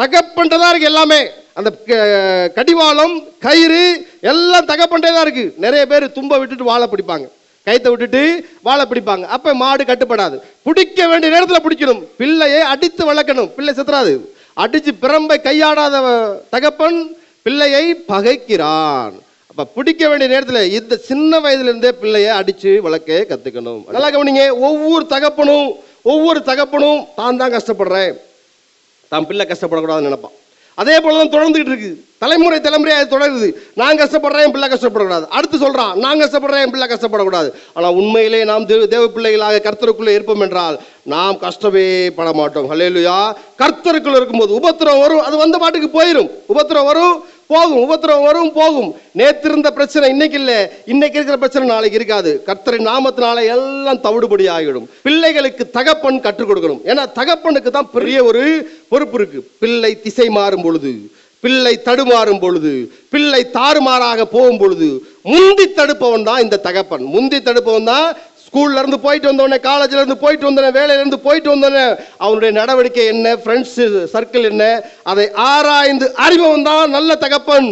தகப்பன்ட்ட தான் இருக்கு எல்லாமே. அந்த க- கடிவாளம் கயிறு எல்லாம் தகப்பன்ட்டே தான் இருக்கு. நிறைய பேர் தும்ப விட்டுட்டு வாழை பிடிப்பாங்க. கைத்தை விட்டுட்டு வாழை பிடிப்பாங்க. அப்ப மாடு கட்டுப்படாது. பிடிக்க வேண்டிய நேரத்தில் பிடிக்கணும். பிள்ளையை அடித்து வளர்க்கணும். பிள்ளை செத்துறாது. அடிச்சு பிரம்பை கையாடாத தகப்பன் பிள்ளையை பகைக்கிறான். அப்ப பிடிக்க வேண்டிய நேரத்தில் இந்த சின்ன வயதுல இருந்தே அடித்து அடிச்சு வளர்க்க கத்துக்கணும். நல்லா கவனிங்க. ஒவ்வொரு தகப்பனும் ஒவ்வொரு தகப்பனும் தான் தான் கஷ்டப்படுறேன். தான் பிள்ளை கஷ்டப்படக்கூடாதுன்னு நினைப்பான். அதே போல தான் தொடர்ந்துகிட்டு இருக்கு. தலைமுறை தலைமுறையாக அது தொடருது. நான் கஷ்டப்படுறேன் என் பிள்ளை கஷ்டப்படக்கூடாது. அடுத்து சொல்றான் நான் கஷ்டப்படுறேன் என் பிள்ளை கஷ்டப்படக்கூடாது. ஆனால் உண்மையிலே நாம் தேவ தேவ பிள்ளைகளாக கர்த்தருக்குள்ளே இருப்போம் என்றால் நாம் கஷ்டமே பட மாட்டோம் ஹலேலுயா கர்த்தருக்குள்ள இருக்கும்போது உபத்திரம் வரும். அது வந்த பாட்டுக்கு போயிடும் உபத்திரம் வரும். போகும் உபத்திரம் வரும் போகும். நேற்று இருந்த பிரச்சனை இன்னைக்கு இல்லை. இன்னைக்கு இருக்கிற பிரச்சனை நாளைக்கு இருக்காது. கர்த்தரின் நாமத்தினால எல்லாம் தவிடுபடி ஆகிடும். பிள்ளைகளுக்கு தகப்பன் கற்றுக் கொடுக்கணும். ஏன்னா தகப்பனுக்கு தான் பெரிய ஒரு பொறுப்பு இருக்கு. பிள்ளை திசை மாறும் பொழுது பிள்ளை தடுமாறும் பொழுது பிள்ளை தாறுமாறாக போகும் பொழுது முந்தி தடுப்பவன் தான் இந்த தகப்பன். முந்தி தடுப்பவன் தான் ஸ்கூல்ல இருந்து போயிட்டு வந்தோடனே காலேஜ்ல இருந்து போயிட்டு வந்தோடனே வேலையில இருந்து போயிட்டு வந்தோடனே அவனுடைய நடவடிக்கை என்ன ஃப்ரெண்ட்ஸ் சர்க்கிள் என்ன அதை ஆராய்ந்து அறிமுகம் தான் நல்ல தகப்பன்.